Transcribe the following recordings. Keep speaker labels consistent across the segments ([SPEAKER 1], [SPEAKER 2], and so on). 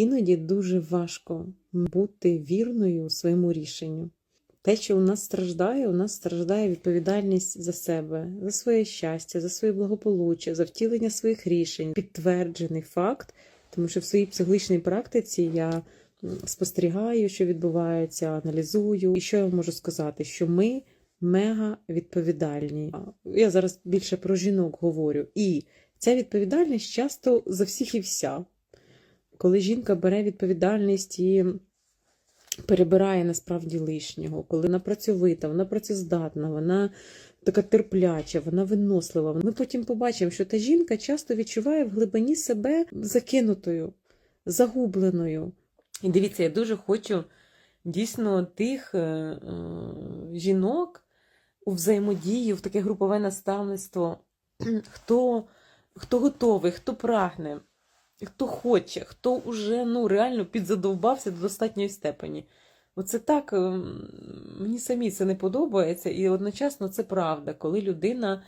[SPEAKER 1] Іноді дуже важко бути вірною своєму рішенню. Те, що у нас страждає, у нас страждає відповідальність за себе, за своє щастя, за своє благополуччя, за втілення своїх рішень, підтверджений факт, тому що в своїй психологічній практиці я спостерігаю, що відбувається, аналізую. І що я можу сказати? Що ми мега відповідальні. Я зараз більше про жінок говорю. І ця відповідальність часто за всіх і вся. Коли жінка бере відповідальність і перебирає насправді лишнього, коли вона працьовита, вона працездатна, вона така терпляча, вона винослива. Ми потім побачимо, що та жінка часто відчуває в глибині себе закинутою, загубленою. І дивіться, я дуже хочу дійсно тих е, е, жінок у взаємодії, в таке групове наставництво, хто, хто готовий, хто прагне, хто хоче, хто уже ну, реально підзадовбався до достатньої степені. Оце так, ем, мені самі це не подобається, і одночасно це правда, коли людина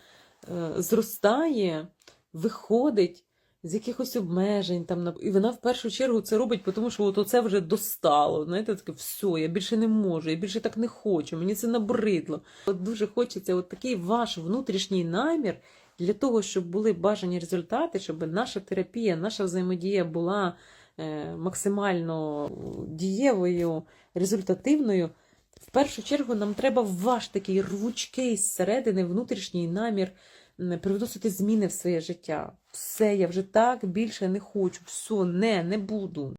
[SPEAKER 1] е, зростає, виходить з якихось обмежень, там, і вона в першу чергу це робить, тому що от оце вже достало. Знаєте, таке все, я більше не можу, я більше так не хочу, мені це набридло. От дуже хочеться от такий ваш внутрішній намір для того, щоб були бажані результати, щоб наша терапія, наша взаємодія була е, максимально дієвою, результативною. В першу чергу нам треба ваш такий рвучкий зсередини внутрішній намір привносити зміни в своє життя. Все, я вже так більше не хочу. Все, не, не буду.